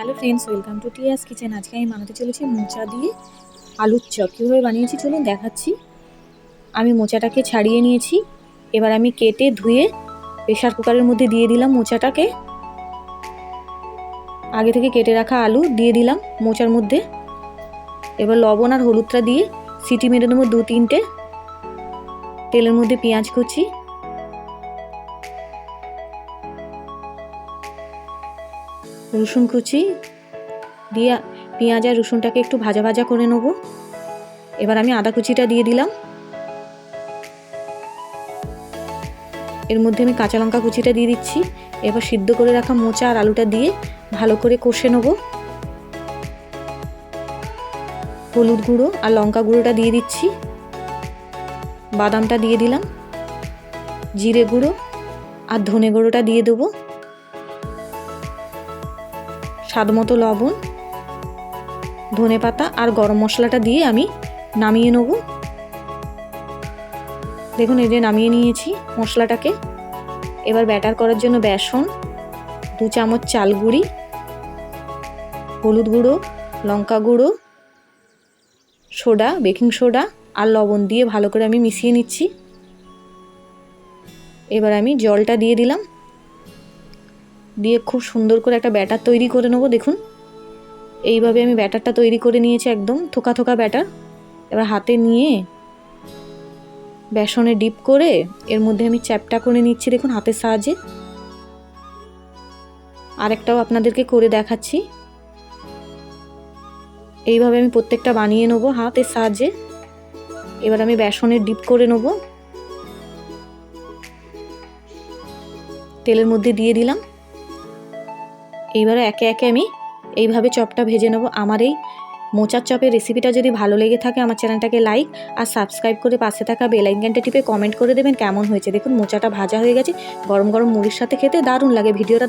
Hello friends welcome to Tia's kitchen আজকে আমি বানাতে চলেছি মোচা দিয়ে আলুর চপ। কীভাবে বানিয়েছি চলুন দেখাচ্ছি। আমি মোচাটাকে ছাড়িয়ে নিয়েছি। এবার আমি কেটে ধুয়ে প্রেশার কুকারের মধ্যে দিয়ে দিলাম মোচাটাকে। আগে থেকে কেটে রাখা আলু দিয়ে দিলাম মোচার মধ্যে। এবার লবণ আর হলুদটা দিয়ে সিটি মেরে দেবো দু তিনটে। তেলের মধ্যে পেঁয়াজ কুচি। রসুন কুচি, দিয়ে পেঁয়াজ আর রসুনটাকে একটু ভাজা ভাজা করে নেব। এবার আমি আদা কুচিটা দিয়ে দিলাম। এর মধ্যে আমি কাঁচা লঙ্কা কুচিটা দিয়ে দিচ্ছি। এবার সিদ্ধ করে রাখা মোচা আর আলুটা দিয়ে ভালো করে কষে নেব। হলুদ গুঁড়ো আর লঙ্কা গুঁড়োটা দিয়ে দিচ্ছি। বাদামটা দিয়ে দিলাম। জিরে গুঁড়ো আর ধনে গুঁড়োটা দিয়ে দেবো। স্বাদ মতো লবণ ধনে পাতা আর গরম মশলাটা দিয়ে আমি নামিয়ে নেব। দেখুন, এই যে নামিয়ে নিয়েছি মশলাটাকে। এবার ব্যাটার করার জন্য বেসন, দু চামচ চাল গুঁড়ি, হলুদ গুঁড়ো, লঙ্কা গুঁড়ো, সোডা, বেকিং সোডা আর লবণ দিয়ে ভালো করে আমি মিশিয়ে নিচ্ছি। এবার আমি জলটা দিয়ে দিলাম। দিয়ে খুব সুন্দর করে একটা ব্যাটার তৈরি করে নেব, দেখুন। এইভাবে আমি ব্যাটারটা তৈরি করে নিয়েছি একদম, থোকা থোকা ব্যাটার। এবার হাতে নিয়ে বেসনে ডিপ করে এর মধ্যে আমি চ্যাপটা করে নিচ্ছি, দেখুন হাতের সাহায্যে। আরেকটাও আপনাদেরকে করে দেখাচ্ছি। এইভাবে আমি প্রত্যেকটা বানিয়ে নেব হাতের সাহায্যে। এবার আমি বেসনের ডিপ করে নেব। তেলের মধ্যে দিয়ে দিলাম। এইবারে একে একে আমি এইভাবে চপটা ভেজে নেব। আমার এই মোচার চপের রেসিপিটা যদি ভালো লেগে থাকে, আমার চ্যানেলটাকে লাইক আর সাবস্ক্রাইব করে পাশে থাকা বেলাইকানটা টিপে কমেন্ট করে দেবেন কেমন হয়েছে। দেখুন, মোচাটা ভাজা হয়ে গেছে। গরম গরম মুড়ির সাথে খেতে দারুণ লাগে। ভিডিওটা